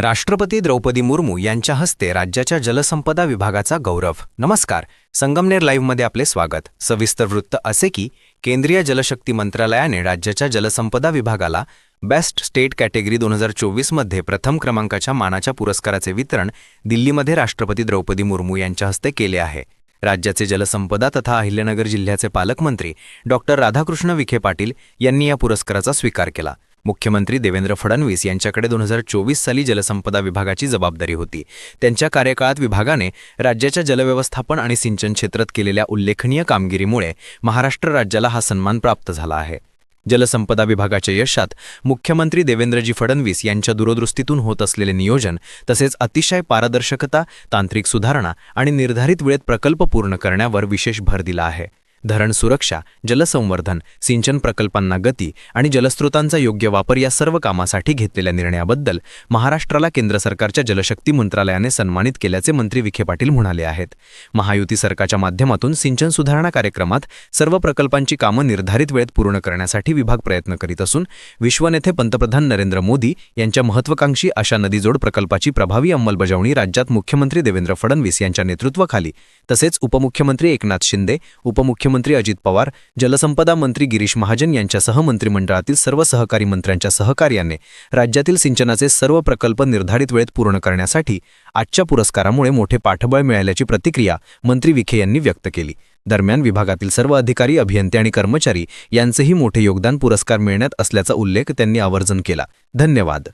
राष्ट्रपती द्रौपदी मुर्मू यांच्या हस्ते राज्याच्या जलसंपदा विभागाचा गौरव. नमस्कार. संगमनेर लाईव्हमध्ये आपले स्वागत. सविस्तर वृत्त असे की केंद्रीय जलशक्ती मंत्रालयाने राज्याच्या जलसंपदा विभागाला बेस्ट स्टेट कॅटेगरी दोन हजार चोवीसमध्ये प्रथम क्रमांकाच्या मानाच्या पुरस्काराचे वितरण दिल्लीमध्ये राष्ट्रपती द्रौपदी मुर्मू यांच्या हस्ते केले आहे. राज्याचे जलसंपदा तथा अहिल्यानगर जिल्ह्याचे पालकमंत्री डॉक्टर राधाकृष्ण विखे पाटील यांनी या पुरस्काराचा स्वीकार केला. मुख्यमंत्री देवेंद्र फडणवीस यांच्याकडे दोन हजार चोवीस साली जलसंपदा विभागाची जबाबदारी होती. त्यांच्या कार्यकाळात विभागाने राज्याच्या जलव्यवस्थापन आणि सिंचन क्षेत्रात केलेल्या उल्लेखनीय कामगिरीमुळे महाराष्ट्र राज्याला हा सन्मान प्राप्त झाला आहे. जलसंपदा विभागाच्या यशात मुख्यमंत्री देवेंद्रजी फडणवीस यांच्या दूरदृष्टीतून होत असलेले नियोजन तसेच अतिशय पारदर्शकता तांत्रिक सुधारणा आणि निर्धारित वेळेत प्रकल्प पूर्ण करण्यावर विशेष भर दिला आहे. धरण सुरक्षा जलसंवर्धन सिंचन प्रकल्पांना गती आणि जलस्रोतांचा योग्य वापर या सर्व कामासाठी घेतलेल्या निर्णयाबद्दल महाराष्ट्राला केंद्र सरकारच्या जलशक्ती मंत्रालयाने सन्मानित केल्याचे मंत्री विखे पाटील म्हणाले आहेत. महायुती सरकारच्या माध्यमातून सिंचन सुधारणा कार्यक्रमात सर्व प्रकल्पांची कामं निर्धारित वेळेत पूर्ण करण्यासाठी विभाग प्रयत्न करीत असून विश्वनेते पंतप्रधान नरेंद्र मोदी यांच्या महत्वाकांक्षी अशा नदीजोड प्रकल्पाची प्रभावी अंमलबजावणी राज्यात मुख्यमंत्री देवेंद्र फडणवीस यांच्या नेतृत्वाखाली तसेच उपमुख्यमंत्री एकनाथ शिंदे उपमुख्यमंत्री मुख्यमंत्री अजित पवार जलसंपदा मंत्री गिरीश महाजन यांच्यासह मंत्रिमंडळातील सर्व सहकारी मंत्र्यांच्या सहकार्याने राज्यातील सिंचनाचे सर्व प्रकल्प निर्धारित वेळेत पूर्ण करण्यासाठी आजच्या पुरस्कारामुळे मोठे पाठबळ मिळाल्याची प्रतिक्रिया मंत्री विखे यांनी व्यक्त केली. दरम्यान विभागातील सर्व अधिकारी अभियंते आणि कर्मचारी यांचेही मोठे योगदान पुरस्कार मिळण्यात असल्याचा उल्लेख त्यांनी आवर्जन केला. धन्यवाद.